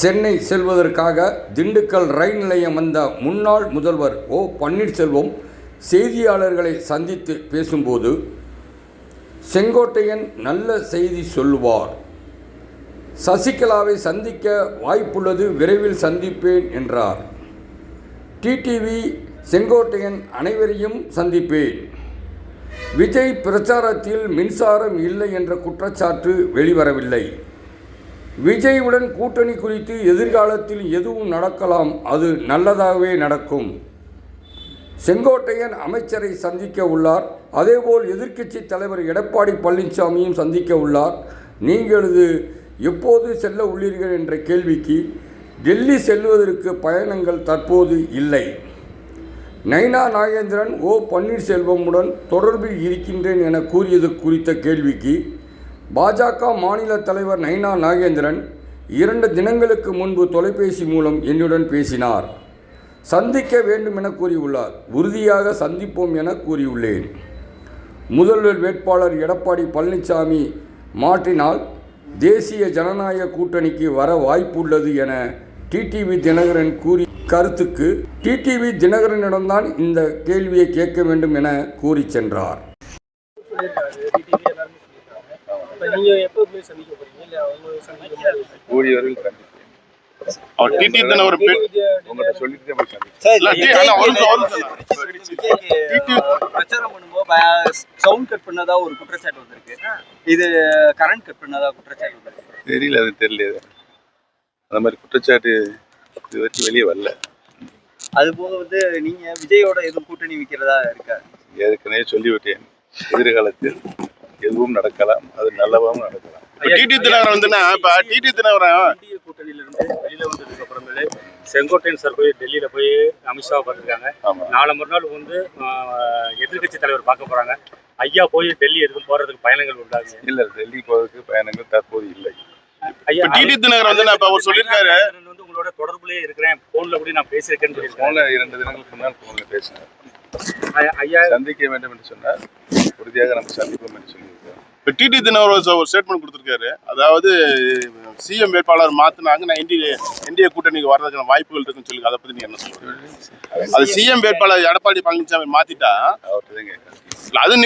சென்னை செல்வதற்காக திண்டுக்கல் ரயில் நிலையம் வந்த முன்னாள் முதல்வர் ஓ பன்னீர்செல்வம் செய்தியாளர்களை சந்தித்து பேசும்போது செங்கோட்டையன் நல்ல செய்தி சொல்லுவார். சசிகலாவை சந்திக்க வாய்ப்புள்ளது விரைவில் சந்திப்பேன் என்றார். டிடிவி செங்கோட்டையன் அனைவரையும் சந்திப்பேன். விஜய் பிரச்சாரத்தில் மின்சாரம் இல்லை என்ற குற்றச்சாட்டு வெளிவரவில்லை. விஜயுடன் கூட்டணி குறித்து எதிர்காலத்தில் எதுவும் நடக்கலாம் அது நல்லதாகவே நடக்கும். செங்கோட்டையன் அமைச்சரை சந்திக்க உள்ளார். அதேபோல் எதிர்க்கட்சி தலைவர் எடப்பாடி பழனிசாமியும் சந்திக்க உள்ளார். நீங்களது எப்போது செல்ல உள்ளீர்கள் என்ற கேள்விக்கு டெல்லி செல்வதற்கு பயணங்கள் தற்போது இல்லை. நைனா நாகேந்திரன் ஓ பன்னீர்செல்வமுடன் தொடர்பில் இருக்கின்றேன் என கூறியது குறித்த கேள்விக்கு பாஜக மாநில தலைவர் நைனா நாகேந்திரன் இரண்டு தினங்களுக்கு முன்பு தொலைபேசி மூலம் என்னுடன் பேசினார். சந்திக்க வேண்டும் என கூறியுள்ளார். உறுதியாக சந்திப்போம் என கூறியுள்ளேன். முதல்வர் வேட்பாளர் எடப்பாடி பழனிசாமி மாற்றினால் தேசிய ஜனநாயக கூட்டணிக்கு வர வாய்ப்புள்ளது என டிடிவி தினகரன் கூறி கருத்துக்கு டிடிவி தினகரனிடம்தான் இந்த கேள்வியை கேட்க வேண்டும் என கூறி சென்றார் சொல்லியிருக்காரு டிடிவி எல்லாருமே சொல்லியிருக்காங்க இப்போ நீங்க எப்போ போய் சந்திக்க போறீங்க இல்ல அவங்க சந்திக்க மாதிரி கூடியவர்கள் கண்டிப்பேன் அவர் டிடி தானே ஒரு உங்கள்கிட்ட சொல்லிட்டு போய் சந்திப்பேன். பிரச்சாரம் பண்ணும்போது சவுண்ட் கட் பண்ணதா ஒரு குற்றச்சாட்டு வந்திருக்கு. இது கரண்ட் கட் பண்ணதா குற்றச்சாட்டு வந்திருக்கு? தெரியல அது தெரியல. அந்த மாதிரி குற்றச்சாட்டு இது வரைக்கும் வெளியே வரல. அது போக வந்து நீங்க விஜயோட எதுவும் கூட்டணி வைக்கிறதா இருக்கா? ஏற்கனவே சொல்லிவிட்டேன். எதிர்காலத்தில். எதுவும் நடக்கலாம் அது நல்லவாகவும் நடக்கலாம். இப்ப டிடி தினகரன் வந்துன்னா இப்ப டிடி தினகரன் இந்திய கூட்டணியில இருந்து வெளியில வந்ததுக்கு அப்புறமேலே செங்கோட்டையன் சார் போய் டெல்லியில போய் அமித்ஷா பார்த்துருக்காங்க நாளை மறுநாள் வந்து எதிர்கட்சி தலைவர் பார்க்க போறாங்க. ஐயா போய் டெல்லி எதுக்கும் போறதுக்கு பயணங்கள் உண்டாங்க இல்ல டெல்லி போவதற்கு பயணங்கள் தற்போது இல்லை. ஐயா இப்ப டிடி தினகரன் வந்து இப்ப அவர் சொல்லியிருக்காரு. நான் வந்து உங்களோட தொடர்புலயே இருக்கிறேன். போன்ல கூட நான் பேசியிருக்கேன்னு சொல்லியிருக்கேன். இரண்டு தினங்களுக்கு முன்னால் போன்ல பேசினேன். ஐயா- சந்திக்க வேண்டும் என்று சொன்னால் உறுதியாக நம்ம சந்திப்போம் என்று சொல்லியிருக்கோம். இப்ப டிடி தினகரன் ஒரு- ஸ்டேட்மெண்ட் கொடுத்திருக்காரு. அதாவது சிஎம் வேட்பாளர் மாத்தினாங்க. நான் இந்திய இந்திய கூட்டணிக்கு வர்றதுக்கான வாய்ப்புகள் இருக்குன்னு சொல்லி அதை பத்தி நீங்க என்ன சொல்றீங்க? அது சிஎம் வேட்பாளர் எடப்பாடி பழனிசாமி இல்ல, அது